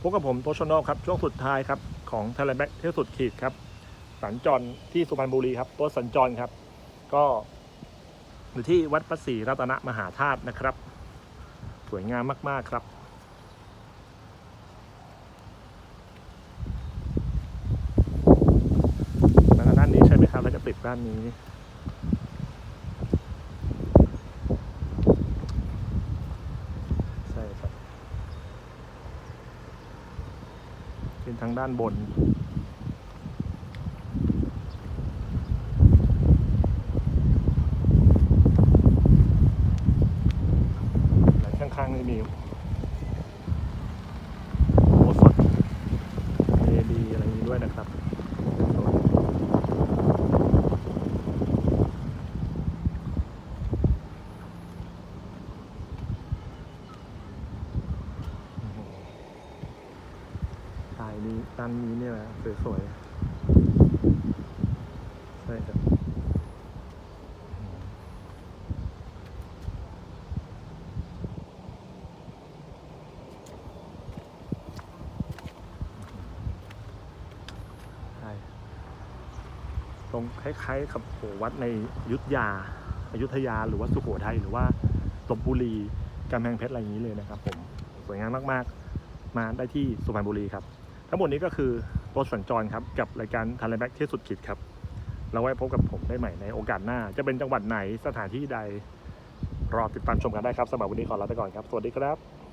พบกับผมโตชโนครับ ช่วงสุดท้ายครับ ของทยแลแบ็กเที่ยวสุดขีดครับ สัญจรที่สุพรรณบุรีครับตัวสัญจรครับ ก็อยู่ที่วัดพระศรีรัตนมหาธาตุนะครับ สวยงามมากๆครับแล้วด้านนี้ใช่ไหมครับ แล้วก็ติดด้านนี้ ใช่ครับ เป็นทางด้านบนและข้างๆนี่มีโอสถเอดีอะไรนี้ด้วยนะครับ สายนี้ด้านนี้เนี่ยนะสวยๆ ใช่ครับตรงคล้ายๆกับโหวัดในอยุทธยาอยุธยาหรือว่าสุโขทัยหรือว่าลบบุรีกำแพงเพชรอะไรอย่างนี้เลยนะครับผม สวยงามมากๆ มาได้ที่สุพรรณบุรีครับ ทั้งหมดนี้ก็คือรถสัญจรครับ กับรายการทันไลแบ็กที่สุดขีดครับ เราไว้พบกับผมได้ใหม่ในโอกาสหน้า จะเป็นจังหวัดไหนสถานที่ใด รอติดตามชมกันได้ครับสำหรับวันนี้ขอลาไปก่อนครับ สวัสดีครับ